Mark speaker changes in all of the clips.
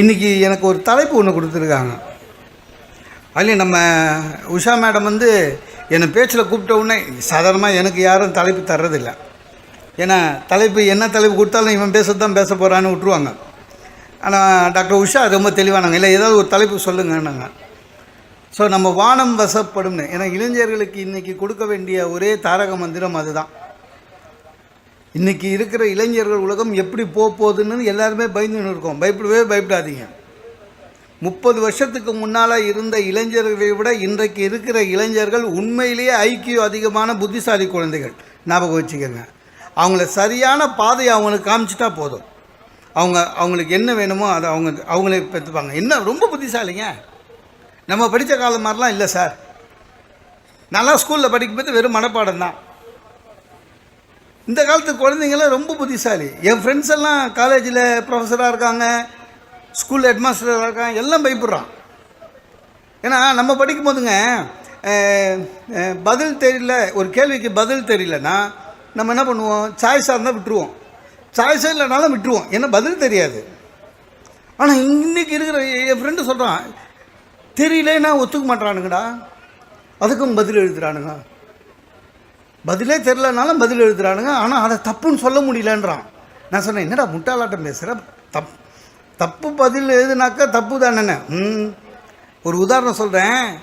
Speaker 1: இன்றைக்கி எனக்கு ஒரு தலைப்பு ஒன்று கொடுத்துருக்காங்க. அதுலேயும் நம்ம உஷா மேடம் வந்து என்னை பேச்சில் கூப்பிட்ட உடனே சாதாரணமாக எனக்கு யாரும் தலைப்பு தர்றதில்ல. ஏன்னா தலைப்பு என்ன தலைப்பு கொடுத்தாலும் இவன் பேச தான் பேச போகிறான்னு விட்ருவாங்க ஆனால் டாக்டர் உஷா ரொம்ப தெளிவானாங்க இல்லை ஏதாவது ஒரு தலைப்பு சொல்லுங்கன்னாங்க ஸோ நம்ம வானம் வசப்படும்னு ஏன்னா இளைஞர்களுக்கு இன்றைக்கி கொடுக்க வேண்டிய ஒரே தாரக மந்திரம் அதுதான். இன்றைக்கி இருக்கிற இளைஞர்கள் உலகம் எப்படி போக போகுதுன்னு எல்லாருமே பயந்துன்னு இருக்கோம். பயப்படவே பயப்படாதீங்க. முப்பது வருஷத்துக்கு முன்னால் இருந்த இளைஞர்களை விட இன்றைக்கு இருக்கிற இளைஞர்கள் உண்மையிலேயே ஐக்கியம் அதிகமான புத்திசாலி குழந்தைகள். ஞாபகம் வச்சுக்கோங்க. அவங்கள சரியான பாதையை அவங்களுக்கு காமிச்சிட்டா போதும். அவங்க அவங்களுக்கு என்ன வேணுமோ அதை அவங்க அவங்களே பெற்றுப்பாங்க. என்ன ரொம்ப புத்திசாலிங்க? நம்ம படித்த காலம் மாதிரிலாம் இல்லை சார். நல்லா ஸ்கூலில் படிக்கும்போது வெறும் மனப்பாடம் தான். இந்த காலத்து குழந்தைங்களாம் ரொம்ப புத்திசாலி. என் ஃப்ரெண்ட்ஸ் எல்லாம் காலேஜில் ப்ரொஃபஸராக இருக்காங்க ஸ்கூல் ஹெட்மாஸ்டராக இருக்காங்க எல்லாம் பயப்படுறான். ஏன்னா நம்ம படிக்கும் போதுங்க பதில் தெரியல ஒரு கேள்விக்கு பதில் தெரியலன்னா நம்ம என்ன பண்ணுவோம்? சாய்ஸாக இருந்தால் விட்டுருவோம். சாய்ஸாக இல்லைனாலும் விட்டுருவோம். ஏன்னா பதில் தெரியாது. ஆனால் இன்றைக்கி இருக்கிற என் ஃப்ரெண்டு சொல்கிறான் தெரியலன்னா ஒத்துக்க மாட்டானுங்கடா அதுக்கும் பதில் எழுதுகிறானுங்க பதிலே தெரிலனாலும் பதில் எழுதுறானுங்க. ஆனால் அதை தப்புன்னு சொல்ல முடியலன்றான். நான் சொன்னேன் என்னடா முட்டாளாட்டம் பேசுகிற தப் தப்பு பதில் எழுதுனாக்கா தப்பு தானே ம். ஒரு உதாரணம் சொல்கிறேன்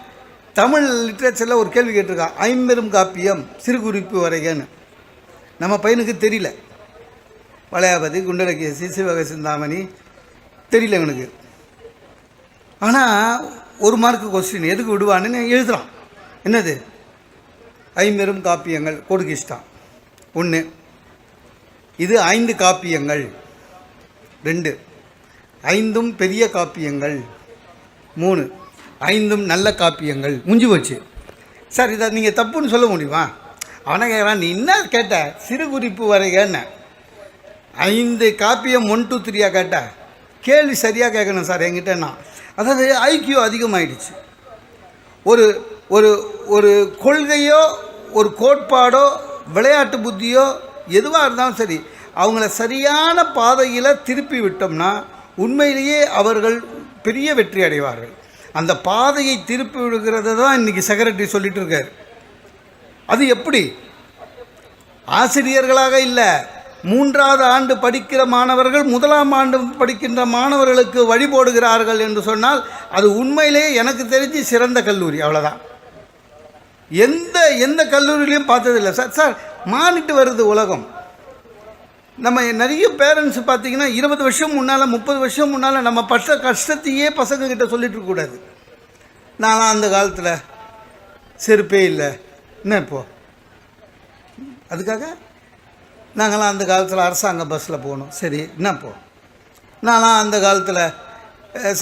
Speaker 1: தமிழ் லிட்ரேச்சரில் ஒரு கேள்வி கேட்டிருக்கான் ஐம்பெரும் காப்பியம் சிறு குறிப்பு வரைகன்னு. நம்ம பையனுக்கு தெரியல. வளையாபதி குண்டலகேசி சிவக சிந்தாமணி தெரியல இவனுக்கு. ஆனால் ஒரு மார்க்கு கொஸ்டின் எதுக்கு விடுவான்னு? எழுதுகிறான் என்னது? ஐம்பெரும் காப்பியங்கள் கொடுகிஷ்டான் ஒன்று இது ஐந்து காப்பியங்கள். ரெண்டு ஐந்தும் பெரிய காப்பியங்கள். மூணு ஐந்தும் நல்ல காப்பியங்கள். முடிஞ்சு போச்சு. சார் இதை நீங்கள் தப்புன்னு சொல்ல முடியுமா? அவனை கேட்குறான் நீ என்ன கேட்ட? சிறு குறிப்பு வரைகன்னு ஐந்து காப்பியம் ஒன் டூ த்ரீயா கேட்ட. கேள்வி சரியாக கேட்கணும் சார் என்கிட்ட நான். அதாவது ஐக்கியூ அதிகமாகிடுச்சு ஒரு ஒரு ஒரு கொள்கையோ ஒரு கோட்பாடோ விளையாட்டு புத்தியோ எதுவாக இருந்தாலும் சரி அவங்கள சரியான பாதையில் திருப்பி விட்டோம்னா உண்மையிலேயே அவர்கள் பெரிய வெற்றி அடைவார்கள். அந்த பாதையை திருப்பி விடுகிறது தான் இன்றைக்கி செக்ரட்டரி சொல்லிட்டு இருக்கார். அது எப்படி? ஆசிரியர்களாக இல்லை மூன்றாவது ஆண்டு படிக்கிற மாணவர்கள் முதலாம் ஆண்டு படிக்கின்ற மாணவர்களுக்கு வழி போடுகிறார்கள் என்று சொன்னால் அது உண்மையிலேயே எனக்கு தெரிஞ்சு சிறந்த கல்லூரி அவ்வளோதான் எந்த எந்த கல்லூரியிலையும் பார்த்ததில்லை. சார் சார் மாறிட்டு வருது உலகம். நம்ம நிறைய பேரண்ட்ஸ் பார்த்தீங்கன்னா இருபது வருஷம் முன்னால் முப்பது வருஷம் முன்னால் நம்ம பட்ட கஷ்டத்தையே பசங்கக்கிட்ட சொல்லிட்டு இருக்கக்கூடாது நான்லாம் அந்த காலத்தில் செருப்பே இல்லை. என்ன இப்போ? அதுக்காக நாங்களாம் அந்த காலத்தில் அரசாங்க பஸ்ஸில் போகணும் சரி என்ன இப்போ? நான்லாம் அந்த காலத்தில்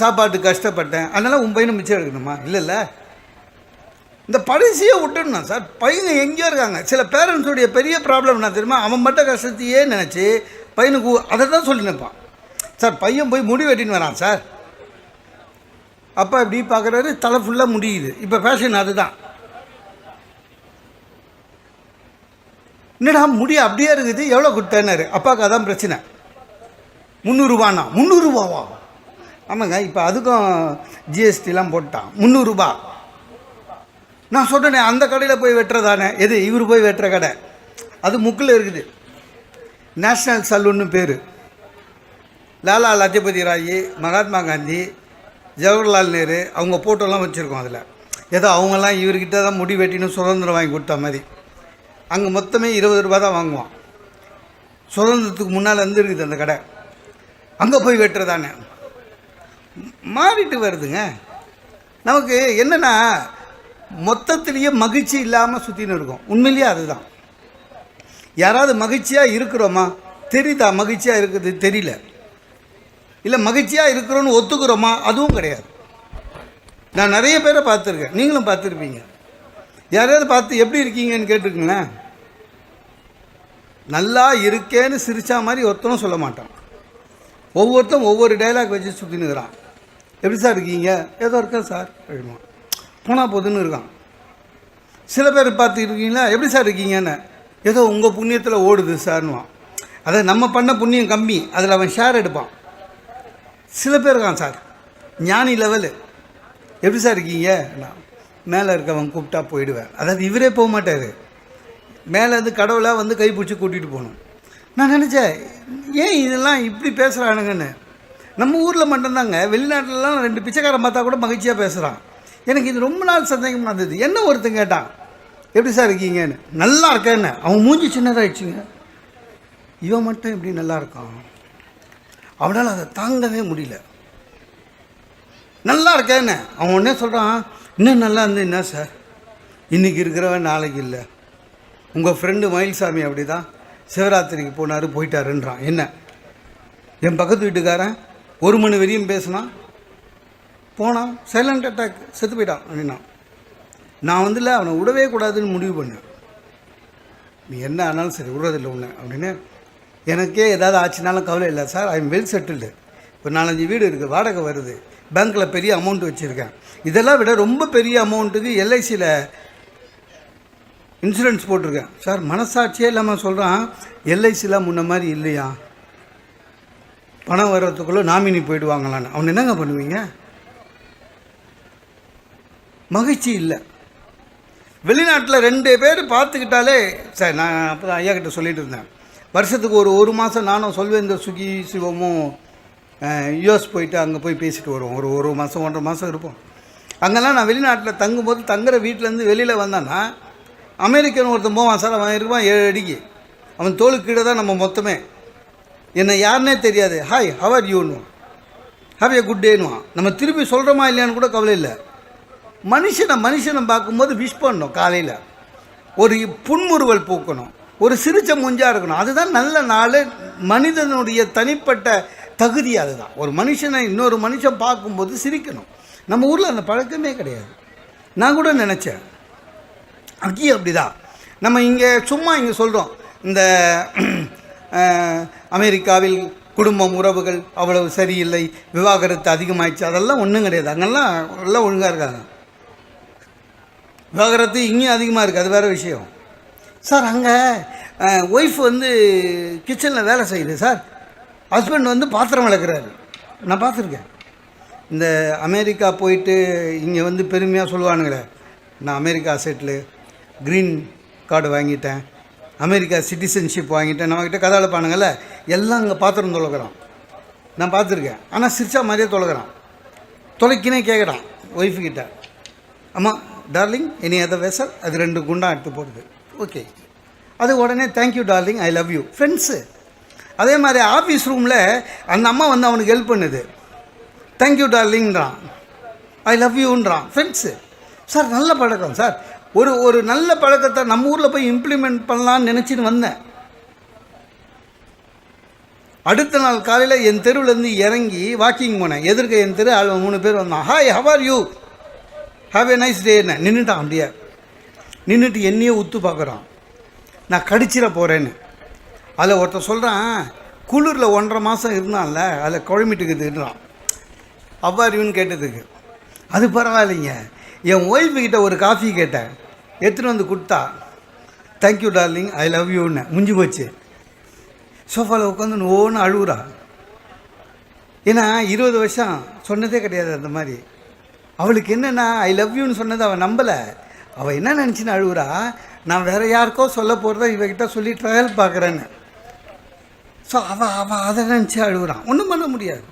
Speaker 1: சாப்பாட்டு சாப்பாட்டுக்கு கஷ்டப்பட்டேன். அதனால் உன் பையனை மிச்சம் எடுக்கணுமா? இல்லைல்ல இந்த பரிசியை விட்டுடணும் சார். பையங்க எங்கேயோ இருக்காங்க. சில பேரண்ட்ஸுடைய பெரிய ப்ராப்ளம் என்ன தெரியுமா? அவன் மட்டும் கஷ்டத்தையே நினச்சி பையனுக்கு அதை தான் சொல்லி நிற்பான் சார் பையன் போய் முடி வெட்டின்னு வரான் சார். அப்பா இப்படி பார்க்குறாரு தலை ஃபுல்லாக முடியுது. இப்போ ஃபேஷன் அதுதான். என்னடா முடி அப்படியே இருக்குது எவ்வளோ கொடுத்தேன்னாரு. அப்பாவுக்கு அதான் பிரச்சனை. முந்நூறுரூபாண்ணா முந்நூறுரூபாவா ஆமாங்க இப்போ அதுக்கும் ஜிஎஸ்டிலாம் போட்டான். முந்நூறுரூபா. நான் சொன்னேனே அந்த கடையில் போய் வெட்டுறதானே? எது இவர் போய் வெட்டுற கடை? அது முக்கில் இருக்குது. நேஷ்னல் சலூன்னு பேர். லாலா லஜபதி ராய் மகாத்மா காந்தி ஜவஹர்லால் நேரு அவங்க ஃபோட்டோலாம் வச்சுருக்கோம் அதில். ஏதோ அவங்கெல்லாம் இவர்கிட்ட தான் முடி வெட்டின்னு சுதந்திரம் வாங்கி கொடுத்த மாதிரி. அங்கே மொத்தமே இருபது ரூபா தான் வாங்குவான். சுதந்திரத்துக்கு முன்னால் வந்து இருக்குது அந்த கடை. அங்கே போய் வெட்டுறதானே? மாறிட்டு வருதுங்க. நமக்கு என்னென்னா மொத்தத்திலேயே மகிழ்ச்சி இல்லாமல் சுற்றின்னு இருக்கோம். உண்மையிலேயே அதுதான். யாராவது மகிழ்ச்சியாக இருக்கிறோமா? தெரியுதா மகிழ்ச்சியாக இருக்குது? தெரியல. இல்லை மகிழ்ச்சியாக இருக்கிறோன்னு ஒத்துக்கிறோமா? அதுவும் கிடையாது. நான் நிறைய பேரை பார்த்துருக்கேன். நீங்களும் பார்த்துருப்பீங்க. யாரையாவது பார்த்து எப்படி இருக்கீங்கன்னு கேட்டிருக்கீங்களேன் நல்லா இருக்கேன்னு சிரிச்சா மாதிரி ஒருத்தனும் சொல்ல மாட்டான். ஒவ்வொருத்தன் ஒவ்வொரு டைலாக் வச்சு சுற்றினுக்கிறான் எப்படி சார் இருக்கீங்க? ஏதோ இருக்கேன் சார் எழுமா போனால் போதுன்னு இருக்கான். சில பேர் பார்த்து இருக்கீங்களா எப்படி சார் இருக்கீங்கன்னு? ஏதோ உங்கள் புண்ணியத்தில் ஓடுது சார்னுவான் அதை நம்ம பண்ண புண்ணியம் கம்மி. அதில் அவன் ஷேர் எடுப்பான். சில பேர் இருக்கான் சார். ஞானி லெவலு எப்படி சார் இருக்கீங்க? நான் மேலே இருக்கவன் கூப்பிட்டா போயிடுவேன். அதாவது இவரே போக மாட்டார். மேலே இருந்து கடவுளாக வந்து கை பிடிச்சி கூட்டிகிட்டு போகணும். நான் நினச்சேன் ஏன் இதெல்லாம் இப்படி பேசுகிறானுங்கன்னு நம்ம ஊரில் மட்டும்தாங்க. வெளிநாட்டிலலாம் ரெண்டு பிச்சைக்காரன் பார்த்தா கூட மகிழ்ச்சியாக பேசுகிறான் எனக்கு இது ரொம்ப நாள் சந்தேகம் இருந்தது. என்ன ஒருத்தன் கேட்டான்? எப்படி சார் இருக்கீங்கன்னு? நல்லா இருக்கேன்னு. அவன் மூஞ்சி சின்னதாகிடுச்சுங்க இவன் மட்டும் எப்படி நல்லா இருக்கான்? அவனால் அதை தாங்கவே முடியல. நல்லா இருக்கேன்னு. அவன் உடனே சொல்கிறான் இன்னும் நல்லா இருந்து என்ன சார்? இன்றைக்கி இருக்கிறவன் நாளைக்கு இல்லை. உங்கள் ஃப்ரெண்டு மயில்சாமி அப்படி தான் சிவராத்திரிக்கு போனார் போயிட்டாருன்றான். என்ன? என் பக்கத்து வீட்டுக்காரன் ஒரு மணி வரையும் பேசினான் போனான் சைலண்ட் அட்டாக் செத்து போயிட்டான் அப்படின்னா. நான் வந்துல அவனை விடவே கூடாதுன்னு முடிவு பண்ணேன். நீ என்ன ஆனாலும் சரி விடுறதில்லை உன்னை அப்படின்னு எனக்கே ஏதாவது ஆச்சுனாலும் கவலை இல்லை. Sir I am well settled ஒரு நாலஞ்சு வீடு இருக்குது வாடகை வருது. பேங்க்கில் பெரிய அமௌண்ட் வச்சுருக்கேன். இதெல்லாம் விட ரொம்ப பெரிய அமௌண்ட்டுக்கு எல்ஐசியில் இன்சூரன்ஸ் போட்டிருக்கேன். சார் மனசாட்சியே இல்லாமல் சொல்கிறான் எல்ஐசிலாம் முன்ன மாதிரி இல்லையா? பணம் வர்றதுக்குள்ளே நாமினி போயிடுவாங்களான்னு. அவன் என்னங்க பண்ணுவீங்க? மகிழ்ச்சி இல்லை. வெளிநாட்டில் ரெண்டு பேர் பார்த்துக்கிட்டாலே சார் நான் அப்போ தான் ஐயா கிட்ட சொல்லிட்டு இருந்தேன். வருஷத்துக்கு ஒரு ஒரு மாதம் நானும் சொல்வேந்தர் சுகி சிவமும் யூஎஸ் போயிட்டு அங்கே போய் பேசிட்டு வருவோம். ஒரு ஒரு மாதம் ஒன்றரை மாதம் இருப்போம். அங்கெல்லாம் நான் வெளிநாட்டில் தங்கும்போது தங்குற வீட்டிலேருந்து வெளியில் வந்தான்னா அமெரிக்கன் ஒருத்தன் போவான் சார் அவன் இருப்பான் ஏழு அடிக்கு. அவன் தோளுக்கு கீழே தான் நம்ம மொத்தமே. என்னை யாருன்னே தெரியாது. ஹாய் ஹவர் யூன்னு ஹாவ் ஏ குட் டேனுவான் நம்ம திருப்பி சொல்கிறோமா இல்லையான்னு கூட கவலை இல்லை. மனுஷனை மனுஷனை பார்க்கும்போது விஷ் பண்ணணும் காலையில். ஒரு புன்முறுவல் பூக்கணும். ஒரு சிரிச்ச முஞ்சாக இருக்கணும். அதுதான் நல்ல நாள். மனிதனுடைய தனிப்பட்ட தகுதி அதுதான். ஒரு மனுஷனை இன்னொரு மனுஷன் பார்க்கும்போது சிரிக்கணும். நம்ம ஊரில் அந்த பழக்கமே கிடையாது. நான் கூட நினச்சேன். அங்கேயும் அப்படிதான். நம்ம இங்கே சும்மா இங்கே சொல்கிறோம் இந்த அமெரிக்காவில் குடும்பம் உறவுகள் அவ்வளவு சரியில்லை. விவாகரத்து அதிகமாயிடுச்சு. அதெல்லாம் ஒன்றும் கிடையாது. அங்கெல்லாம் எல்லாம் ஒழுங்காக இருக்காங்க. விவாகரத்து இங்கேயும் அதிகமாக இருக்குது அது வேறு விஷயம். சார் அங்கே ஒய்ஃப் வந்து கிச்சனில் வேலை செய்யுது சார். ஹஸ்பண்ட் வந்து பாத்திரம் விளக்குறாரு. நான் பார்த்துருக்கேன். இந்த அமெரிக்கா போயிட்டு இங்கே வந்து பெருமையாக சொல்லுவானுங்களே. நான் அமெரிக்கா செட்டில் க்ரீன் கார்டு வாங்கிட்டேன். அமெரிக்கா சிட்டிசன்ஷிப் வாங்கிட்டேன். நம்மக்கிட்ட கதை பானுங்கள்ல எல்லாம் அங்கே பாத்திரம் தொலைக்கிறான் நான் பார்த்துருக்கேன். ஆனால் சிரிச்சா மாதிரியே தொலைக்கிறான் தொலைக்கினே கேட்குறான் ஒய்ஃபு ஆமாம் டார்லிங் எனி அதர் வெசல் அது ரெண்டு குண்டாக எடுத்து போடுது. ஓகே அது உடனே thank you darling I love you friends அதே மாதிரி ஆஃபீஸ் ரூமில் அந்த அம்மா வந்து அவனுக்கு ஹெல்ப் பண்ணுது. தேங்க்யூ டார்லிங்கிறான் ஐ லவ் யூன்றான் ஃப்ரெண்ட்ஸு சார் நல்ல பழக்கம் சார் ஒரு ஒரு நல்ல பழக்கத்தை நம்ம ஊரில் போய் இம்ப்ளிமெண்ட் பண்ணலான்னு நினச்சின்னு வந்தேன். அடுத்த நாள் காலையில் என் தெருவுலேருந்து இறங்கி வாக்கிங் போனேன். எதிர்க்க என் தெரு ஆள் மூணு பேர் வந்தான் hi how are you have a nice day என்ன நின்றுட்டான் அப்படியே. நின்றுட்டு என்னையே உத்து பார்க்குறான். நான் கடிச்சிட போகிறேன்னு அதில் ஒருத்தர் சொல்கிறான் குளிரில் ஒன்றரை மாதம் இருந்தான்ல அதில் குழம்பிட்டுக்குதுன்றான் அவ்வாரியுன்னு கேட்டதுக்கு அது பரவாயில்லைங்க. என் ஒய்ஃபுக்கிட்ட ஒரு காஃபி கேட்டேன். எடுத்துகிட்டு வந்து கொடுத்தா தேங்க்யூ டார்லிங் ஐ லவ் யூன்னு முடிஞ்சு போச்சு. சோஃபாவில் உட்காந்து ஓன்னு அழுகுறா. ஏன்னா இருபது வருஷம் சொன்னதே கிடையாது அந்த மாதிரி. அவளுக்கு என்னென்னா ஐ லவ் யூன்னு சொன்னது அவள் நம்பலை. அவள் என்ன நினச்சின்னு அழுகுறா நான் வேறு யாருக்கோ சொல்ல போகிறத இவகிட்ட சொல்லி ட்ரையல் பார்க்குறேன்னு. ஸோ அவள் அவள் அதை நினச்சி அழுகுறான் ஒன்றும் பண்ண முடியாது.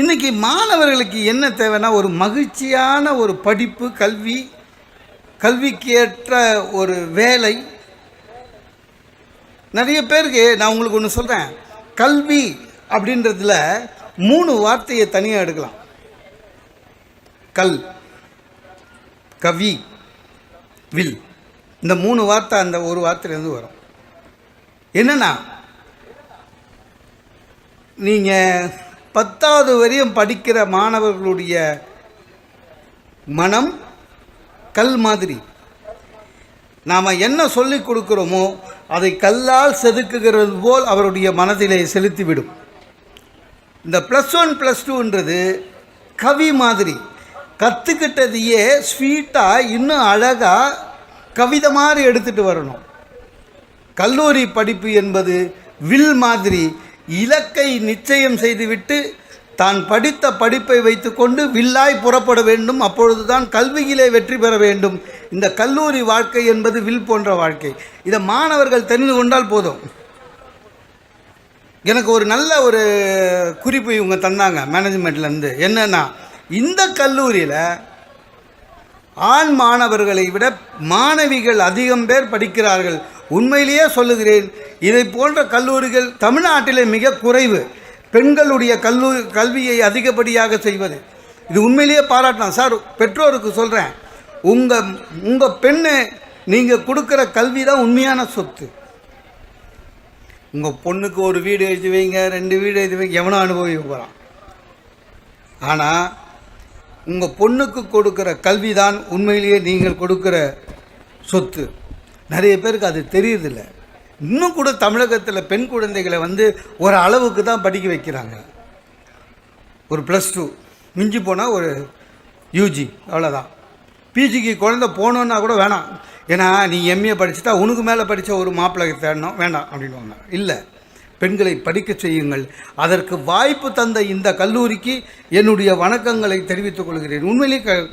Speaker 1: இன்றைக்கி மாணவர்களுக்கு என்ன தேவைன்னா ஒரு மகிழ்ச்சியான ஒரு படிப்பு கல்வி கல்விக்கு ஏற்ற ஒரு வேலை. நிறைய பேருக்கு நான் உங்களுக்கு ஒன்று சொல்கிறேன் கல்வி அப்படின்றதுல மூணு வார்த்தையை தனியாக எடுக்கலாம். கல் கவி வில். இந்த மூணு வார்த்தை அந்த ஒரு வார்த்தையிலேருந்து வரும். என்னென்னா நீங்கள் பத்தாவது வரையும் படிக்கிற மாணவர்களுடைய மனம் கல் மாதிரி. நாம் என்ன சொல்லிக் கொடுக்குறோமோ அதை கல்லால் செதுக்குகிறது போல் அவருடைய மனதிலே செலுத்திவிடும். இந்த ப்ளஸ் ஒன் ப்ளஸ் டூன்றது கவி மாதிரி. கற்றுக்கிட்டதையே ஸ்வீட்டாக இன்னும் அழகாக கவிதை மாதிரி எடுத்துகிட்டு வரணும். கல்லூரி படிப்பு என்பது வில் மாதிரி இலக்கை நிச்சயம் செய்துவிட்டு தான் படித்த படிப்பை வைத்துக்கொண்டு வில்லாய் புறப்பட வேண்டும். அப்பொழுதுதான் கல்வியிலே வெற்றி பெற வேண்டும். இந்த கல்லூரி வாழ்க்கை என்பது வில் போன்ற வாழ்க்கை. இதை மாணவர்கள் தெரிந்து கொண்டால் போதும். எனக்கு ஒரு நல்ல ஒரு குறிப்பு இவங்க தந்தாங்க மேனேஜ்மெண்ட்லேருந்து என்னென்னா இந்த கல்லூரியில் ஆண் மாணவர்களை விட மாணவிகள் அதிகம் பேர் படிக்கிறார்கள். உண்மையிலேயே சொல்லுகிறேன் இதை போன்ற கல்லூரிகள் தமிழ்நாட்டிலே மிக குறைவு. பெண்களுடைய கல்லூ கல்வியை அதிகப்படியாக செய்வது. இது உண்மையிலேயே பாராட்டலாம். சார் பெற்றோருக்கு சொல்கிறேன் உங்கள் உங்கள் பெண்ணு நீங்கள் கொடுக்குற கல்வி தான் உண்மையான சொத்து. உங்கள் பொண்ணுக்கு ஒரு வீடு எழுதி வைங்க ரெண்டு வீடு எழுதி வைங்க எவனோ அனுபவிக்க போகிறான் ஆனால் உங்கள் பொண்ணுக்கு கொடுக்குற கல்வி தான் உண்மையிலேயே நீங்கள் கொடுக்குற சொத்து. நிறைய பேருக்கு அது தெரியுதில்ல. இன்னும் கூட தமிழகத்தில் பெண் குழந்தைகளை வந்து ஒரு அளவுக்கு தான் படிக்க வைக்கிறாங்க. ஒரு ப்ளஸ் டூ மிஞ்சி போனால் ஒரு யூஜி அவ்வளோதான் பிஜிக்கு குழந்தை போகணுன்னா கூட வேணாம். ஏன்னா நீ எம்ஏ படிச்சுட்டா உனக்கு மேலே படித்த ஒரு மாப்பிள்ளை தேடணும். வேண்டாம் அப்படின்வாங்க இல்லை. பெண்களை படிக்க செய்யுங்கள். அதற்கு வாய்ப்பு தந்த இந்த கல்லூரிக்கு என்னுடைய வணக்கங்களை தெரிவித்துக் கொள்கிறேன். உண்மையிலே க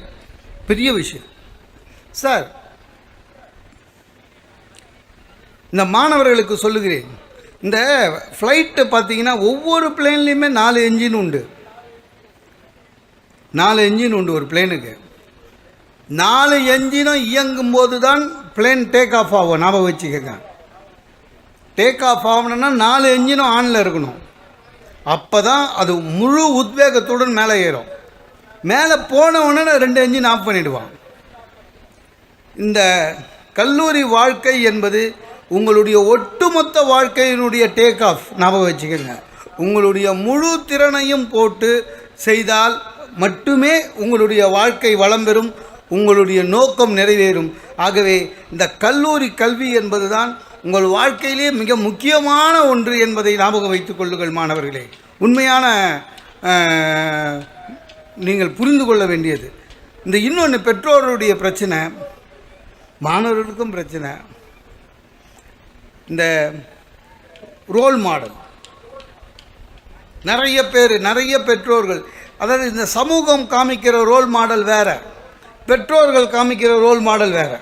Speaker 1: பெரிய விஷயம். சார் இந்த மாணவர்களுக்கு சொல்லுகிறேன். இந்த ஃப்ளைட்டு பார்த்தீங்கன்னா ஒவ்வொரு பிளேன்லேயுமே நாலு என்ஜின் உண்டு. நாலு என்ஜின் உண்டு ஒரு பிளேனுக்கு நாலு என்ஜினும் இயங்கும் போது தான் பிளேன் டேக் ஆஃப் ஆகும். ஞாபகம் வச்சுக்கோங்க. டேக் ஆஃப் ஆகணும்னா நாலு என்ஜினும் ஆனில் இருக்கணும். அப்போ தான் அது முழு உத்வேகத்துடன் மேலே ஏறும். மேலே போன உடனே ரெண்டு என்ஜின் ஆஃப் பண்ணிவிடுவான் இந்த கல்லூரி வாழ்க்கை என்பது உங்களுடைய ஒட்டுமொத்த வாழ்க்கையினுடைய டேக் ஆஃப் ஞாபகம் வச்சுக்கோங்க. உங்களுடைய முழு திறனையும் போட்டு செய்தால் மட்டுமே உங்களுடைய வாழ்க்கை வளம் பெறும் உங்களுடைய நோக்கம் நிறைவேறும். ஆகவே இந்த கல்லூரி கல்வி என்பதுதான் உங்கள் வாழ்க்கையிலே மிக முக்கியமான ஒன்று என்பதை ஞாபகம் வைத்துக் கொள்ளுங்கள் மாணவர்களே. உண்மையான நீங்கள் புரிந்து கொள்ள வேண்டியது. இந்த இன்னொன்று பெற்றோருடைய பிரச்சனை மாணவர்களுக்கும் பிரச்சனை. இந்த ரோல் மாடல் நிறைய பேர் நிறைய பெற்றோர்கள் அதாவது இந்த சமூகம் காமிக்கிற ரோல் மாடல் வேறு. பெற்றோர்கள் காமிக்கிற ரோல் மாடல் வேறு.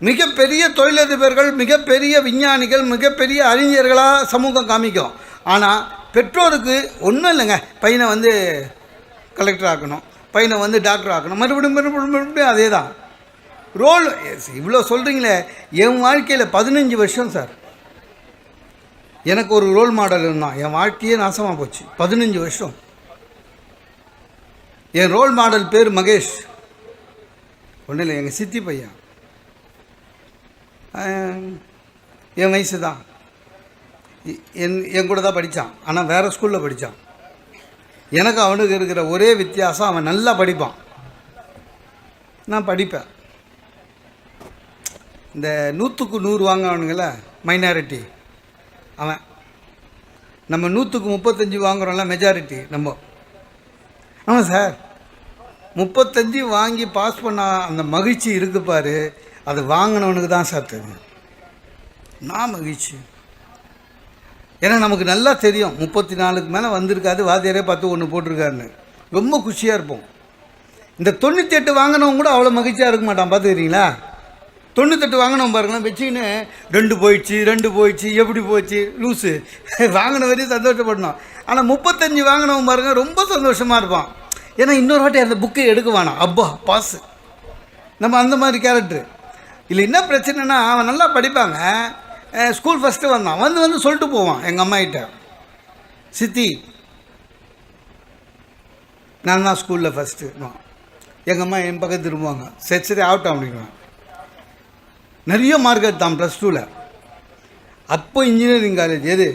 Speaker 1: மிகப்பெரிய தொழிலதிபர்கள் மிகப்பெரிய விஞ்ஞானிகள் மிகப்பெரிய அறிஞர்களாக சமூகம் காமிக்கும். ஆனால் பெற்றோருக்கு ஒன்றும் இல்லைங்க. பையனை வந்து கலெக்டர் ஆக்கணும். பையனை வந்து டாக்டர் ஆக்கணும். மறுபடியும் மறுபடியும் மறுபடியும் அதே தான் ரோல் இவ்வளோ சொல்கிறீங்களே என் வாழ்க்கையில் பதினஞ்சு வருஷம் சார் எனக்கு ஒரு ரோல் மாடல் இருந்தான். என் வாழ்க்கையே நாசமாக போச்சு. பதினஞ்சு வருஷம். என் ரோல் மாடல் பேர் மகேஷ். ஒன்றும் இல்லை எங்கள் சித்தி பையன். என் வயசு தான். என் என் கூட தான் படித்தான் ஆனால் வேறு ஸ்கூலில் படித்தான் எனக்கு அவனுக்கு இருக்கிற ஒரே வித்தியாசம் அவன் நல்லா படிப்பான். நான் படிப்பேன். இந்த நூற்றுக்கு நூறு வாங்குவானுங்கள மைனாரிட்டி அவன் நம்ம நூற்றுக்கு முப்பத்தஞ்சு வாங்குறோம்ல மெஜாரிட்டி நம்ம. ஆமாம் சார் முப்பத்தஞ்சு வாங்கி பாஸ் பண்ண அந்த மகிழ்ச்சி இருக்கு பாரு. அது வாங்கினவனுக்கு தான் சார் தெரியும். நான் மகிழ்ச்சி. ஏன்னா நமக்கு நல்லா தெரியும். முப்பத்தி நாலுக்கு மேலே வந்திருக்காது வாத்தியாரே பார்த்து ஒன்று போட்டிருக்காருன்னு. ரொம்ப குஷியாக இருப்போம். இந்த தொண்ணூற்றி எட்டு வாங்கினவங்க கூட அவ்வளோ மகிழ்ச்சியாக இருக்க மாட்டான் பார்த்துக்கிறீங்களா? தொண்ணூத்தெட்டு வாங்கினவன் பாருங்களேன் வச்சுக்கின்னு ரெண்டு போயிடுச்சு ரெண்டு போயிடுச்சு எப்படி போச்சு? லூஸு வாங்கின வரையும் சந்தோஷப்படணும். ஆனால் முப்பத்தஞ்சு வாங்கினவன் பாருங்க ரொம்ப சந்தோஷமாக இருப்பான். ஏன்னா இன்னொரு வாட்டி அந்த புக்கை எடுக்க வேணாம். அப்பா பாஸு நம்ம அந்த மாதிரி கேரக்டரு இல்லை என்ன பிரச்சனைனா அவன் நல்லா படிப்பாங்க. ஸ்கூல் ஃபஸ்ட்டு வந்தான். வந்து வந்து சொல்லிட்டு போவான் எங்கள் அம்மாகிட்ட. சித்தி நான் தான் ஸ்கூலில் ஃபஸ்ட்டு எங்கள் அம்மா என் பக்கம் திரும்புவாங்க. சரி சரி ஆகட்டும் அப்படின்வாங்க நிறைய மார்க் எடுத்தான் ப்ளஸ் டூவில் அப்போ இன்ஜினியரிங் காலேஜ் எது?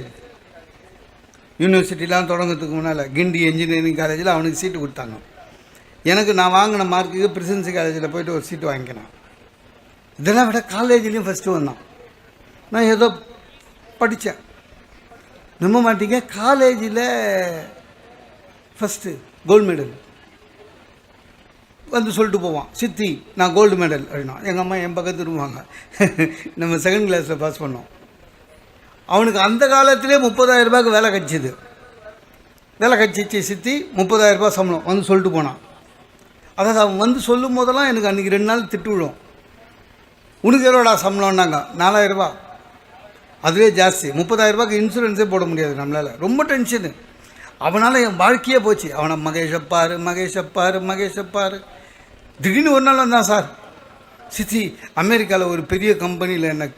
Speaker 1: யூனிவர்சிட்டிலாம் தொடங்கிறதுக்கு முன்னால் கிண்டி இன்ஜினியரிங் காலேஜில் அவனுக்கு சீட்டு கொடுத்தாங்க. எனக்கு நான் வாங்கின மார்க்குக்கு பிரசிடென்சி காலேஜில் போயிட்டு ஒரு சீட்டு வாங்கிக்கினேன் இதெல்லாம் விட காலேஜ்லேயும் ஃபஸ்ட்டு வந்தான் நான் ஏதோ படித்தேன் நம்ப மாட்டீங்க காலேஜில் ஃபஸ்ட்டு கோல்டு மெடல் வந்து சொல்லிட்டு போவான் சித்தி நான் கோல்டு மெடல் அப்படின்னா. எங்கள் அம்மா என் பக்கத்து திரும்புவாங்க. நம்ம செகண்ட் கிளாஸில் பாஸ் பண்ணோம். அவனுக்கு அந்த காலத்திலே முப்பதாயிரம் ரூபாய்க்கு வேலை கிடச்சிது. வேலை கிடச்சிச்சு சித்தி முப்பதாயிரம் ரூபாய் சம்பளம். வந்து சொல்லிட்டு போனான். அதாவது அவன் வந்து சொல்லும் போதெல்லாம் எனக்கு அன்றைக்கி ரெண்டு நாள் திட்டு விழும். உனக்கு எவ்வளோடா சம்பளம்னாங்க? நாலாயிரரூபா அதுவே ஜாஸ்தி. முப்பதாயிரரூபாய்க்கு இன்சூரன்ஸே போட முடியாது நம்மளால். ரொம்ப டென்ஷனு அவனால் என் வாழ்க்கையே போச்சு. அவனை மகேஷ் அப்பாரு மகேஷ் அப்பாரு மகேஷ் பாரு. திடீர்னு ஒரு நாள் வந்தான் சார். சித்தி அமெரிக்காவில் ஒரு பெரிய கம்பெனியில் என்னை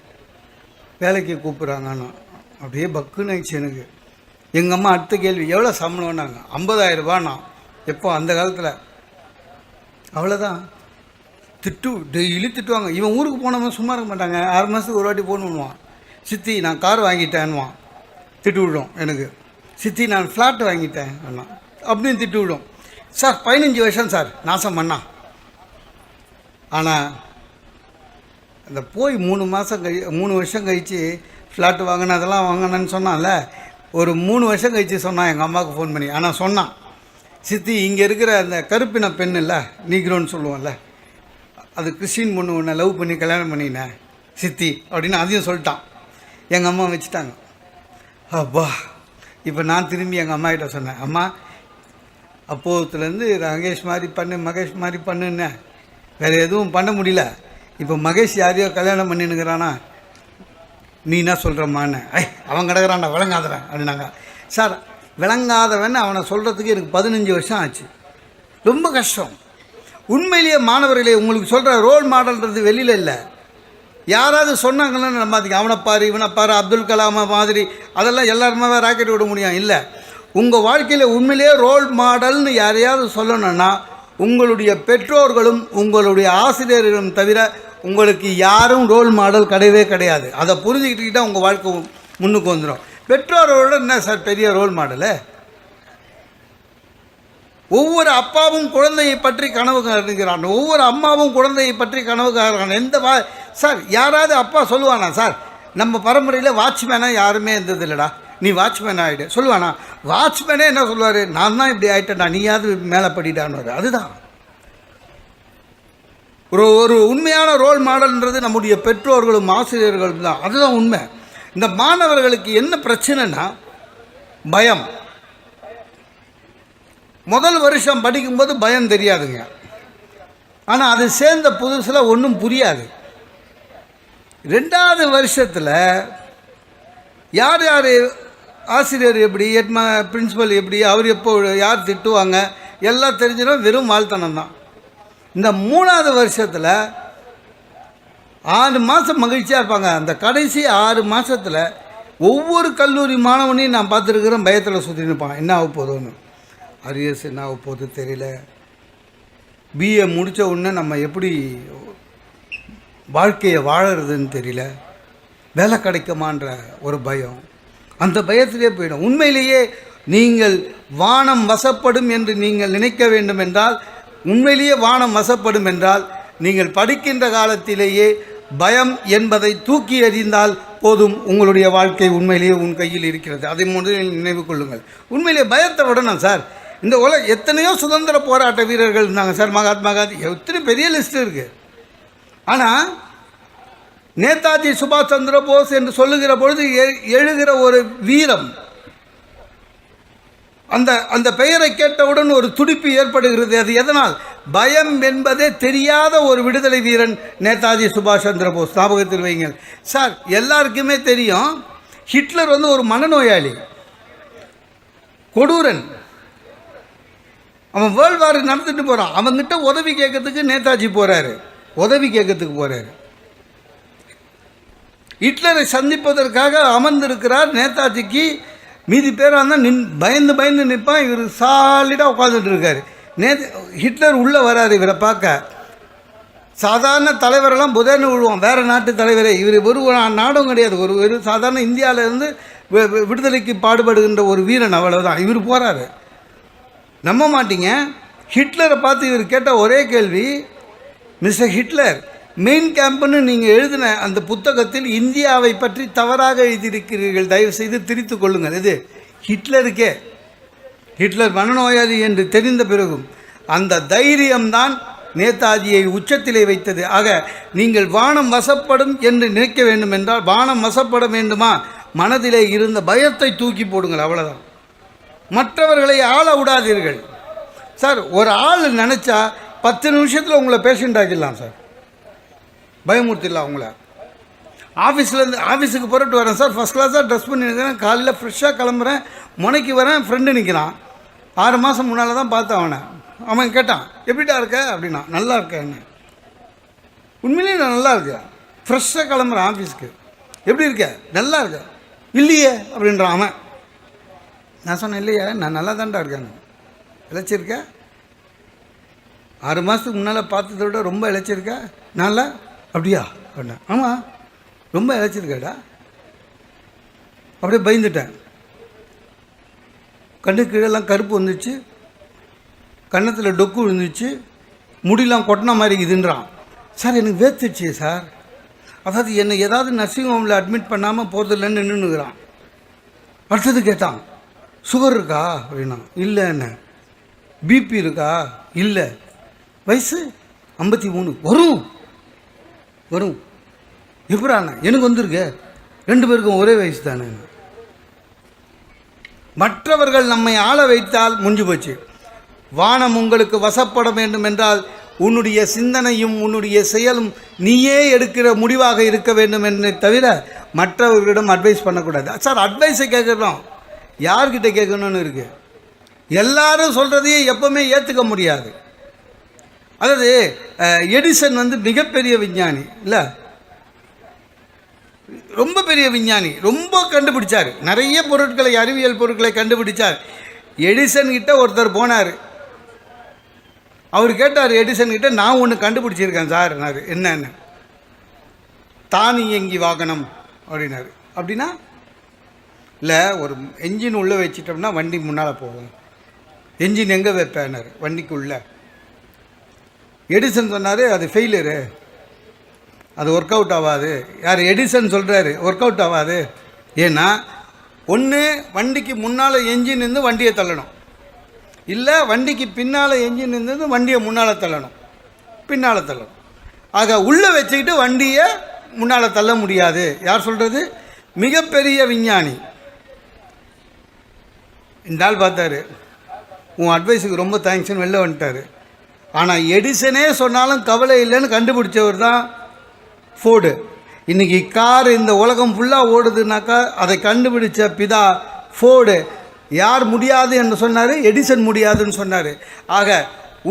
Speaker 1: வேலைக்கு கூப்பிட்றாங்கண்ணா அப்படியே பக்குன்னு ஆயிடுச்சு எனக்கு. எங்கள் அம்மா அடுத்த கேள்வி எவ்வளோ சம்பளம்னாங்க? ஐம்பதாயிரம் எப்போ? அந்த காலத்தில். அவ்வளோதான் திட்டு டெய்லி திட்டுவாங்க. இவன் ஊருக்கு போனவன் சும்மா இருக்க மாட்டாங்க. ஆறு மாதத்துக்கு ஒரு வாட்டி ஃபோன் பண்ணுவான். சித்தி நான் கார் வாங்கிட்டேன்னுவான். திட்டு விடும் எனக்கு. சித்தி நான் ஃப்ளாட் வாங்கிட்டேன் அண்ணா. அப்படின்னு திட்டு விடும். சார் பதினஞ்சு வருஷம் சார் நாசம் பண்ணா. ஆனால் அந்த போய் மூணு மாதம் கழி மூணு வருஷம் கழித்து ஃப்ளாட் வாங்கினேன் அதெல்லாம் வாங்கினேன்னு சொன்னான்ல. ஒரு மூணு வருஷம் கழித்து சொன்னான் எங்கள் அம்மாவுக்கு ஃபோன் பண்ணி. ஆனால் சொன்னான். சித்தி இங்கே இருக்கிற அந்த கருப்பின பெண் இல்லை நீக்ரோன்னு சொல்லுவோம்ல அது கிறிஸ்டின் பொண்ணு உன்னை லவ் பண்ணி கல்யாணம் பண்ணினேன் சித்தி அப்படின்னு அதையும் சொல்லிட்டான். எங்கள் அம்மா வச்சுட்டாங்க. அப்பா இப்போ நான் திரும்பி எங்கள் அம்மா கிட்ட சொன்னேன் அம்மா அப்போதுலேருந்து ரங்கேஷ் மாதிரி பண்ணு மகேஷ் மாதிரி பண்ணுன்னேன் வேறு எதுவும் பண்ண முடியல. இப்போ மகேஷ் யாரையோ கல்யாணம் பண்ணினுக்கிறானா? நீ என்ன சொல்கிறம்மான்னு ஐ அவன் கிடக்குறான்டா விளங்காதவன் அப்படின்னாங்க. சார் விளங்காதவன் அவனை சொல்கிறதுக்கு எனக்கு பதினஞ்சு வருஷம் ஆச்சு. ரொம்ப கஷ்டம். உண்மையிலேயே மாணவர்களே உங்களுக்கு சொல்கிற ரோல் மாடல்ன்றது வெளியில் இல்லை. யாராவது சொன்னாங்கன்னா நம்பாதீங்க அவனை பாரு இவனை பாரு அப்துல் கலாமை மாதிரி. அதெல்லாம் எல்லாருமே ராக்கெட் விட முடியும். இல்லை. உங்கள் வாழ்க்கையில் உண்மையிலேயே ரோல் மாடல்னு யாரையாவது சொல்லணும்னா உங்களுடைய பெற்றோர்களும் உங்களுடைய ஆசிரியர்களும் தவிர உங்களுக்கு யாரும் ரோல் மாடல் கிடையவே கிடையாது. அதை புரிஞ்சுக்கிட்டுக்கிட்டால் உங்கள் வாழ்க்கை முன்னுக்கு வந்துடும் பெற்றோரோட என்ன சார் பெரிய ரோல் மாடலு ஒவ்வொரு அப்பாவும் குழந்தையை பற்றி கனவு காணுகிறான். ஒவ்வொரு அம்மாவும் குழந்தையை பற்றி கனவு காணுகிறான். எந்த வா சார் யாராவது அப்பா சொல்லுவானா சார்? நம்ம பரம்பரையில் வாட்ச்மேனாக யாருமே இருந்தது இல்லைடா நீ வாட்ச்மேன் ஆகிடு சொல்லுவானா வாட்ச்மேனே என்ன சொல்லுவார்? நான் தான் இப்படி ஆகிட்டேன்டா நீயாவது மேலே படிடான்னு அதுதான். ஒரு ஒரு உண்மையான ரோல் மாடல்ன்றது நம்முடைய பெற்றோர்களும் ஆசிரியர்களும் தான். அதுதான் உண்மை. இந்த மாணவர்களுக்கு என்ன பிரச்சனைனா பயம். முதல் வருஷம் படிக்கும்போது பயம் தெரியாதுங்க. ஆனால் அது சேர்ந்த புதுசில் ஒன்றும் புரியாது. ரெண்டாவது வருஷத்தில் யார் யார் ஆசிரியர் எப்படி ஹெட்மா பிரின்ஸிபல் எப்படி அவர் எப்போ யார் திட்டுவாங்க எல்லாம் தெரிஞ்சிடும் வெறும் வாழ்த்தனம் தான். இந்த மூணாவது வருஷத்தில் ஆறு மாதம் மகிழ்ச்சியாக இருப்பாங்க. அந்த கடைசி ஆறு மாதத்தில் ஒவ்வொரு கல்லூரி மாணவனையும் நான் பார்த்துருக்குறேன் பயத்தில் சுற்றி நிற்பான் என்ன ஆக போதும்னு அரியர்ஸ் என்ன ஆக போகுது தெரியல. பிஏ முடித்த உடனே நம்ம எப்படி வாழ்க்கையை வாழறதுன்னு தெரியல. வேலை கிடைக்குமான்ற ஒரு பயம். அந்த பயத்திலே போயிடும். உண்மையிலேயே நீங்கள் வானம் வசப்படும் என்று நீங்கள் நினைக்க வேண்டும் என்றால் உண்மையிலேயே வானம் வசப்படும் என்றால் நீங்கள் படிக்கின்ற காலத்திலேயே பயம் என்பதை தூக்கி எறிந்தால் போதும் உங்களுடைய வாழ்க்கை உண்மையிலேயே உன் கையில் இருக்கிறது. அதை முதலில் நினைவு கொள்ளுங்கள். உண்மையிலேயே பயத்தை விடணும் சார். இந்த உலக எத்தனையோ சுதந்திர போராட்ட வீரர்கள் இருந்தாங்க சார் மகாத்மா காந்தி. எத்தனை பெரிய லிஸ்ட் இருக்குது ஆனால் நேதாஜி சுபாஷ் சந்திர போஸ் என்று சொல்லுகிற பொழுது எ- எழுகிற ஒரு வீரம் அந்த அந்த பெயரை கேட்டவுடன் ஒரு துடிப்பு ஏற்படுகிறது. அது எதனால்? பயம் என்பதே தெரியாத ஒரு விடுதலை வீரன் நேதாஜி சுபாஷ் சந்திர போஸ். ஞாபகத்தில் வைங்கள் சார் எல்லாருக்குமே தெரியும் ஹிட்லர் வந்து ஒரு மனநோயாளி. கொடூரன். அவன் வேர்ல்டு வார் நடத்திட்டு போகிறான் அவன்கிட்ட உதவி கேட்கறதுக்கு நேதாஜி போகிறாரு உதவி கேட்கறதுக்கு போகிறாரு ஹிட்லரை சந்திப்பதற்காக அமர்ந்திருக்கிறார் நேதாஜிக்கு. மீதி பேராக இருந்தால் நின் பயந்து பயந்து நிற்பான். இவர் சாலிடாக உட்காந்துட்டு இருக்கார். நே ஹிட்லர் உள்ளே வராரு இவரை பார்க்க. சாதாரண தலைவரெல்லாம் புதன்னு விழுவான். வேறு நாட்டு தலைவரே. இவர் ஒரு நாடும் கிடையாது. ஒரு ஒரு சாதாரண இந்தியாவிலேருந்து விடுதலைக்கு பாடுபடுகின்ற ஒரு வீரன் அவ்வளவுதான். இவர் போகிறாரு நம்ப மாட்டீங்க. ஹிட்லரை பார்த்து இவர் கேட்ட ஒரே கேள்வி மிஸ்டர் ஹிட்லர் மெயின் கேம்ப்னு நீங்கள் எழுதின அந்த புத்தகத்தில் இந்தியாவை பற்றி தவறாக எழுதியிருக்கிறீர்கள். தயவு செய்து திரித்து கொள்ளுங்கள். இது ஹிட்லருக்கே. ஹிட்லர் மனநோயாளி என்று தெரிந்த பிறகும் அந்த தைரியம்தான் நேதாஜியை உச்சத்திலே வைத்தது. ஆக நீங்கள் வானம் வசப்படும் என்று நினைக்க வேண்டும் என்றால் வானம் வசப்பட வேண்டுமா? மனதிலே இருந்த பயத்தை தூக்கி போடுங்கள். அவ்வளோதான் மற்றவர்களை ஆள விடாதீர்கள். சார் ஒரு ஆள் நினச்சா பத்து நிமிஷத்தில் உங்களை பேஷண்ட் ஆக்கிடலாம் சார். பயமுறுத்திடலாம் உங்களை ஆஃபீஸ்லேருந்து ஆஃபீஸுக்கு புறப்பட்டு வரேன் சார். ஃபஸ்ட் கிளாஸாக ட்ரெஸ் பண்ணி இருக்கிறேன் காலையில் ஃப்ரெஷ்ஷாக கிளம்புறேன். முனைக்கு வரேன். ஃப்ரெண்டு நிற்கிறான் ஆறு மாதம் முன்னால் தான் பார்த்தேன் அவனை. அவன் கேட்டான் எப்படிடா இருக்க? அப்படின்னா நல்லா இருக்கேன்னு உண்மையிலேயே நான் நல்லா இருக்கேன். ஃப்ரெஷ்ஷாக கிளம்புறேன் ஆஃபீஸ்க்கு எப்படி இருக்க? நல்லா இருக்க இல்லையே அப்படின்றான் அவன். நான் சொன்னேன் இல்லையே நான் நல்லா தாண்டா இருக்கேன். இழைச்சிருக்க? ஆறு மாதத்துக்கு முன்னால் பார்த்ததை விட ரொம்ப இழைச்சிருக்கா? நல்லா அப்படியா? அப்படின்னா ஆமாம் ரொம்ப இழைச்சிருக்காடா. அப்படியே பயந்துட்டேன். கண்ணு கீழெல்லாம் கருப்பு வந்துச்சு. கன்னத்தில் டொக்கு விழுந்துச்சு. முடியெல்லாம் கொட்டின மாதிரி இதுன்றான் சார் எனக்கு வேத்துச்சு சார். அதாவது என்னை ஏதாவது நர்சிங் ஹோமில் அட்மிட் பண்ணாமல் போகிறதில்லன்னு நின்றுனுக்குறான் அடுத்தது கேட்டான். சுகர் இருக்கா அப்படின்னா இல்லைன்னு பிபி இருக்கா? இல்லை. வயசு ஐம்பத்தி மூணு. வரும். வரும். எப்படாண்ணா எனக்கு வந்திருக்கு. ரெண்டு பேருக்கும் ஒரே வயசு தானே. மற்றவர்கள் நம்மை ஆள வைத்தால் முடிஞ்சு போச்சு. வானம் உங்களுக்கு வசப்பட வேண்டும் என்றால் உன்னுடைய சிந்தனையும் உன்னுடைய செயலும் நீயே எடுக்கிற முடிவாக இருக்க வேண்டும் என்று தவிர மற்றவர்களிடம் அட்வைஸ் பண்ணக்கூடாது. சார் அட்வைஸை கேட்குறோம். யார்கிட்ட கேட்கணும்னு இருக்குது எல்லாரும் சொல்கிறதையே எப்பவுமே ஏற்றுக்க முடியாது. அதாவது எடிசன் வந்து மிகப்பெரிய விஞ்ஞானி இல்லை? ரொம்ப பெரிய விஞ்ஞானி ரொம்ப கண்டுபிடிச்சார். நிறைய பொருட்களை அறிவியல் பொருட்களை கண்டுபிடிச்சார். எடிசன் கிட்ட ஒருத்தர் போனார். அவர் கேட்டார் எடிசன் கிட்ட நான் ஒன்று கண்டுபிடிச்சிருக்கேன் சார்னாரு என்னன்னு? தானியங்கி வாகனம் அப்படின்னாரு. அப்படின்னா இல்லை ஒரு என்ஜின் உள்ளே வச்சிட்டோம்னா வண்டி முன்னால் போகும். என்ஜின் எங்கே வைப்பேனர் வண்டிக்குள்ளே. எடிசன் சொன்னார் அது ஃபெயிலியரு அது ஒர்க் அவுட் ஆகாது யார்? எடிசன் சொல்கிறாரு ஒர்க் அவுட் ஆகாது ஏன்னா ஒன்று வண்டிக்கு முன்னால் என்ஜின் இருந்து வண்டியை தள்ளணும். இல்லை வண்டிக்கு பின்னால் என்ஜின் இருந்து வண்டியை முன்னால் தள்ளணும். பின்னால் தள்ளணும். ஆக உள்ளே வச்சுக்கிட்டு வண்டியை முன்னால் தள்ள முடியாது. யார் சொல்கிறது மிகப்பெரிய விஞ்ஞானி. இந்த ஆள் பார்த்தாரு. உன் அட்வைஸுக்கு ரொம்ப தேங்க்ஸ்னு வெளில வந்துட்டார். ஆனால் எடிசனே சொன்னாலும் கவலை இல்லைன்னு கண்டுபிடிச்சவர் தான் ஃபோர்டு இன்றைக்கி கார் இந்த உலகம் ஃபுல்லாக ஓடுதுனாக்கா அதை கண்டுபிடிச்ச பிதா ஃபோர்டு யார் முடியாது என்று சொன்னார் எடிசன் முடியாதுன்னு சொன்னார். ஆக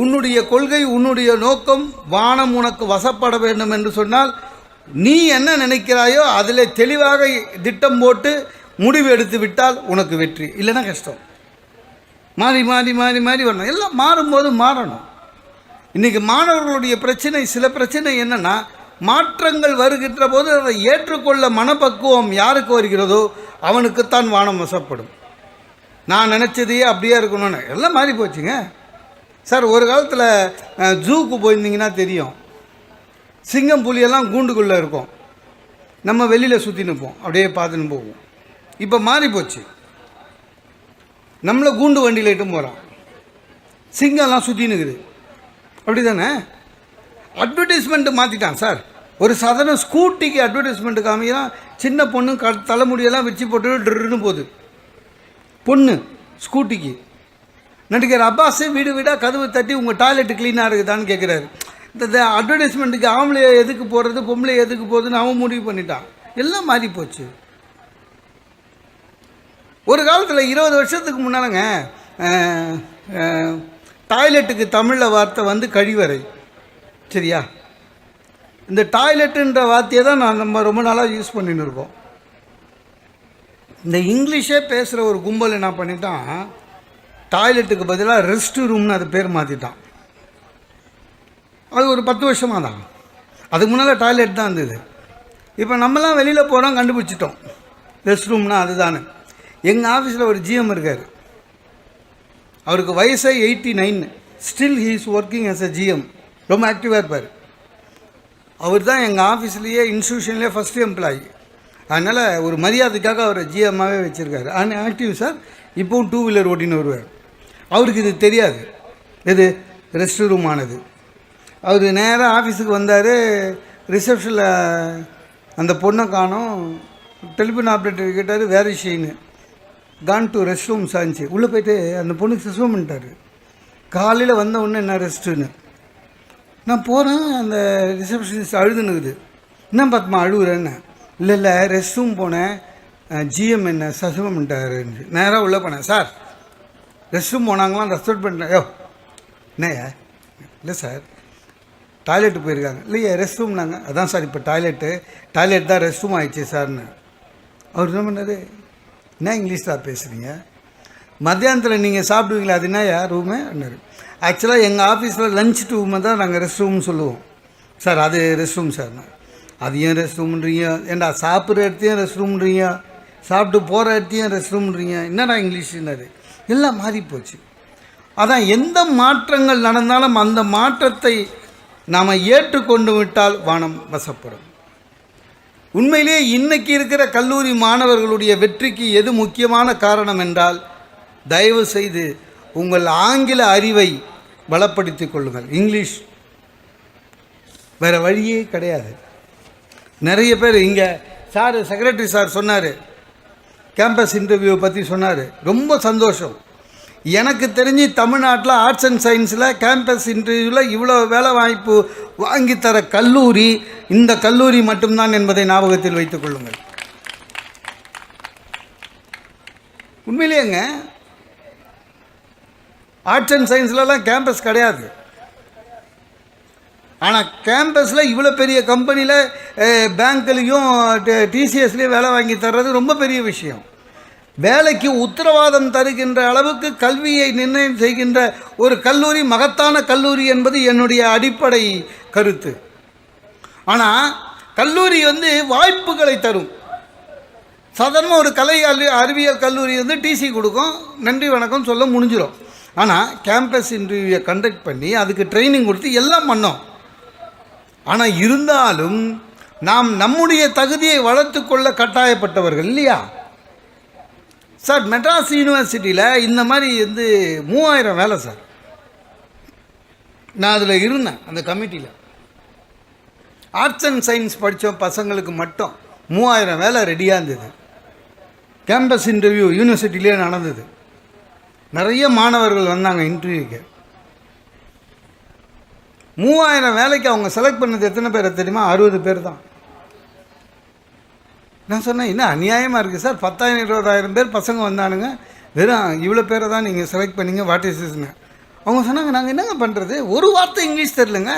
Speaker 1: உன்னுடைய கொள்கை உன்னுடைய நோக்கம் வானம் உனக்கு வசப்பட வேண்டும் என்று சொன்னால் நீ என்ன நினைக்கிறாயோ அதில் தெளிவாக திட்டம் போட்டு முடிவு எடுத்து விட்டால் உனக்கு வெற்றி. இல்லைன்னா கஷ்டம். மாறி மாறி மாறி மாறி வரணும். எல்லாம் மாறும்போது மாறணும். இன்றைக்கி மாணவர்களுடைய பிரச்சனை சில பிரச்சனை என்னென்னா மாற்றங்கள் வருகின்ற போது அதை ஏற்றுக்கொள்ள மனப்பக்குவம் யாருக்கு வருகிறதோ அவனுக்குத்தான் வானம் வசப்படும். நான் நினச்சதையே அப்படியே இருக்கணும்னு. எல்லாம் மாறி போச்சுங்க. சார் ஒரு காலத்தில் ஜூக்கு போயிருந்தீங்கன்னா தெரியும். சிங்கம் புலியெல்லாம் கூண்டுக்குள்ளே இருக்கும். நம்ம வெளியில் சுற்றி நிற்போம் அப்படியே பார்த்துன்னு போவோம். இப்போ மாறி போச்சு. நம்மளை கூண்டு வண்டியில் இட்டு போகிறான் சிங்கம்லாம் சுற்றினுக்குது அப்படி தானே அட்வர்டைஸ்மெண்ட்டு மாற்றிட்டான் சார் ஒரு சாதாரண ஸ்கூட்டிக்கு அட்வர்டைஸ்மெண்ட்டு காமிக்கிறான். சின்ன பொண்ணு க தலைமுடியெல்லாம் வச்சு போட்டு ட்ருன்னு போகுது. பொண்ணு ஸ்கூட்டிக்கு. நடிகர் அப்பாஸு வீடு வீடாக கதவு தட்டி உங்கள் டாய்லெட்டு க்ளீனாக இருக்குதான்னு கேட்குறாரு இந்த அட்வர்டைஸ்மெண்ட்டுக்கு ஆம்பளை எதுக்கு போகிறது பொம்பளை எதுக்கு போகுதுன்னு அவன் முடிவு பண்ணிட்டான். எல்லாம் மாறி போச்சு. ஒரு காலத்தில் இருபது வருஷத்துக்கு முன்னாலங்க டாய்லெட்டுக்கு தமிழில் வார்த்தை வந்து கழிவறை. சரியா? இந்த டாய்லெட்டுன்ற வார்த்தையை தான் நான் நம்ம ரொம்ப நாளாக யூஸ் பண்ணின்னு இருக்கோம் இந்த இங்கிலீஷே பேசுகிற ஒரு கும்பல் என்ன பண்ணிட்டான் டாய்லெட்டுக்கு பதிலாக ரெஸ்ட் ரூம்னு அது பேர் மாற்றிட்டான் அது ஒரு பத்து வருஷமாக தான் அதுக்கு முன்னால் டாய்லெட் தான் இருந்தது. இப்போ நம்மலாம் வெளியில் போகிறோம் கண்டுபிடிச்சிட்டோம். ரெஸ்ட் ரூம்னா அதுதானே எங்கள் ஆஃபீஸில் ஒரு ஜிஎம் இருக்கார். அவருக்கு வயசே eighty nine still he is working as a GM ரொம்ப ஆக்டிவாக இருப்பார். அவர் தான் எங்கள் ஆஃபீஸ்லேயே இன்ஸ்டியூஷன்லேயே ஃபஸ்ட்டு எம்ப்ளாயி அதனால் ஒரு மரியாதைக்காக அவரை ஜிஎம்மாகவே வச்சுருக்காரு. ஆனால் ஆக்டிவ் சார் இப்போவும் டூ வீலர் ஓட்டின்னு வருவார். அவருக்கு இது தெரியாது. எது ரெஸ்ட் ரூம் ஆனது. அவர் நேராக ஆஃபீஸுக்கு வந்தார். ரிசப்ஷனில் அந்த பொண்ணை காணும். டெலிஃபோன் ஆப்ரேட்டர் கேட்டார் வேறு விஷயம்னு கான் டு ரெஸ்ட் ரூம் சாஞ்சி உள்ளே போயிட்டு அந்த பொண்ணுக்கு சிஸ்வம் பண்ணிட்டாரு. காலையில் வந்த உடனே என்ன ரெஸ்ட்டுன்னு நான் போகிறேன் அந்த ரிசப்ஷனிஸ்ட் அழுதுனுக்குது. என்ன பார்த்துமா அழுகுறேன்னு இல்லை இல்லை ரெஸ்ட் ரூம் போனேன் ஜிஎம் என்ன சசுவம் பண்ணிட்டாருன்னு நேராக உள்ளே போனேன் சார் ரெஸ்ட் ரூம் போனாங்களாம் ரெஸ்பெக்ட் பண்ணிட்டேன் யோ என்னையா இல்லை சார் டாய்லெட்டு போயிருக்காங்க. இல்லையா ரெஸ்ட் ரூம்னாங்க அதான் சார் இப்போ டாய்லெட்டு டாய்லெட் தான் ரெஸ்ட் ரூம் ஆயிடுச்சு சார்னு அவர் என்ன பண்ணார்? என்ன இங்கிலீஷ் தான் பேசுகிறீங்க மத்தியானத்தில் நீங்கள் சாப்பிடுவீங்களா? அது என்னயா ரூமு அண்ணாரு ஆக்சுவலாக எங்கள் ஆஃபீஸில் லஞ்ச் ரூமை தான் நாங்கள் ரெஸ்ட் ரூம்னு சொல்லுவோம். சார் அது ரெஸ்ட் ரூம் சார் அது ஏன் ரெஸ்ட் ரூம்ன்றீங்க ஏண்டா சாப்பிட்ற இடத்தையும் ரெஸ்ட் ரூம்ன்றீங்க சாப்பிட்டு போகிற இடத்தையும் ரெஸ்ட் ரூம்ன்றீங்க என்னடா இங்கிலீஷ்னாரு எல்லாம் மாறி போச்சு அதான் எந்த மாற்றங்கள் நடந்தாலும் அந்த மாற்றத்தை நாம் ஏற்றுக்கொண்டு விட்டால் வானம் வசப்படும். உண்மையிலே இன்னைக்கு இருக்கிற கல்லூரி மாணவர்களுடைய வெற்றிக்கு எது முக்கியமான காரணம் என்றால் தயவு செய்து உங்கள் ஆங்கில அறிவை பலப்படுத்தி கொள்ளுங்கள். இங்கிலீஷ் வேறு வழியே கிடையாது. நிறைய பேர் இங்கே சார் செக்ரட்டரி சார் சொன்னார் கேம்பஸ் இன்டர்வியூ பற்றி சொன்னார். ரொம்ப சந்தோஷம். எனக்கு தெரிஞ்சு தமிழ்நாட்டில் ஆர்ட்ஸ் அண்ட் சயின்ஸில் கேம்பஸ் இன்டர்வியூவில் இவ்வளோ வேலை வாய்ப்பு வாங்கித்தர தர கல்லூரி இந்த கல்லூரி மட்டும்தான் என்பதை ஞாபகத்தில் வைத்துக் கொள்ளுங்கள். உண்மையிலேங்க ஆர்ட்ஸ் அண்ட் சயின்ஸ்லலாம் கேம்பஸ் கிடையாது. ஆனால் கேம்பஸில் இவ்வளோ பெரிய கம்பெனியில் பேங்க்லேயும் டிசிஎஸ்லேயும் வேலை வாங்கி தர்றது ரொம்ப பெரிய விஷயம். வேலைக்கு உத்தரவாதம் தருகின்ற அளவுக்கு கல்வியை நிர்ணயம் செய்கின்ற ஒரு கல்லூரி மகத்தான கல்லூரி என்பது என்னுடைய அடிப்படை கருத்து. ஆனால் கல்லூரி வந்து வாய்ப்புகளை தரும். சாதாரணமாக ஒரு கலை அறி அறிவியல் கல்லூரி வந்து டிசி கொடுக்கும் நன்றி வணக்கம் சொல்ல முடிஞ்சிடும் ஆனால் கேம்பஸ் இன்டர்வியூவை கண்டக்ட் பண்ணி அதுக்கு ட்ரைனிங் கொடுத்து எல்லாம் பண்ணோம். ஆனால் இருந்தாலும் நாம் நம்முடைய தகுதியை வளர்த்து கொள்ள கட்டாயப்பட்டவர்கள் இல்லையா? சார் மெட்ராஸ் யூனிவர்சிட்டியில் இந்த மாதிரி வந்து மூவாயிரம் வேலை சார். நான் அதில் இருந்தேன் அந்த கமிட்டியில் ஆர்ட்ஸ் அண்ட் சயின்ஸ் படித்த பசங்களுக்கு மட்டும் மூவாயிரம் வேலை ரெடியாக இருந்தது. கேம்பஸ் இன்டர்வியூ யூனிவர்சிட்டிலே நடந்தது. நிறைய மாணவர்கள் வந்தாங்க இன்டர்வியூக்கு மூவாயிரம் வேலைக்கு அவங்க செலக்ட் பண்ணது எத்தனை பேர் தெரியுமா? அறுபது பேர் தான். நான் சொன்னேன் என்ன அநியாயமாக இருக்குது சார்? பத்தாயிரம் இருபதாயிரம் பேர் பசங்க வந்தானுங்க. வெறும் இவ்வளோ பேரை தான் நீங்கள் செலக்ட் பண்ணிங்க. வாட் இஸ் இஸ்னு அவங்க சொன்னாங்க நாங்கள் என்னங்க பண்ணுறது ஒரு வார்த்தை இங்கிலீஷ் தெரிலங்க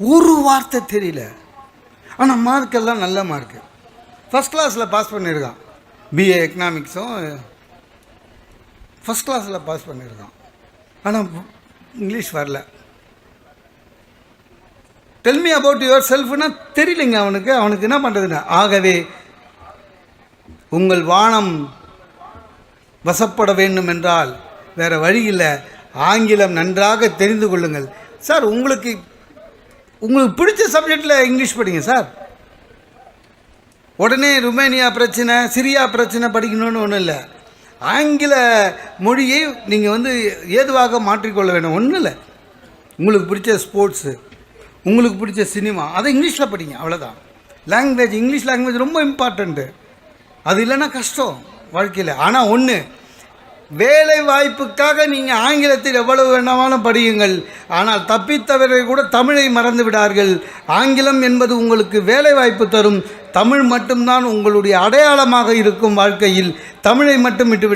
Speaker 1: ஒரு வார்த்தை தெரியல. ஆனால் மார்க் எல்லாம் நல்ல மார்க்கு ஃபஸ்ட் கிளாஸில் பாஸ் பண்ணியிருக்கான் பிஏ எக்கனாமிக்ஸும் ஃபஸ்ட் கிளாஸில் பாஸ் பண்ணியிருக்கான் ஆனால் இங்கிலீஷ் வரல. டெல் மீ அபவுட் யுவர் செல்ஃப்னா தெரியலைங்க அவனுக்கு. அவனுக்கு என்ன பண்ணுறதுங்க ஆகவே உங்கள் வானம் வசப்பட வேண்டும் என்றால் வேறு வழி இல்லை. ஆங்கிலம் நன்றாக தெரிந்து கொள்ளுங்கள். சார் உங்களுக்கு உங்களுக்கு பிடிச்ச சப்ஜெக்டில் இங்கிலீஷ் படிங்க சார். உடனே ருமேனியா பிரச்சனை சிரியா பிரச்சனை படிக்கணும்னு ஒன்றும் இல்லை. ஆங்கில மொழியை நீங்கள் வந்து ஏதுவாக மாற்றிக்கொள்ள வேண்டும் ஒன்றும் இல்லை. உங்களுக்கு பிடிச்ச ஸ்போர்ட்ஸு உங்களுக்கு பிடிச்ச சினிமா அதை இங்கிலீஷில் படிங்க அவ்வளோதான் லாங்குவேஜ் இங்கிலீஷ் லாங்குவேஜ் ரொம்ப இம்பார்ட்டண்ட்டு அது இல்லைன்னா கஷ்டம் வாழ்க்கையில். ஆனால் ஒன்று வேலை வாய்ப்புக்காக நீங்கள் ஆங்கிலத்தில் எவ்வளவு வேணாலும் படியுங்கள். ஆனால் தப்பித்தவர்கள் கூட தமிழை மறந்து விடார்கள். ஆங்கிலம் என்பது உங்களுக்கு வேலை வாய்ப்பு தரும். தமிழ் மட்டும்தான் உங்களுடைய அடையாளமாக இருக்கும் வாழ்க்கையில். தமிழை மட்டும் விட்டுவிட.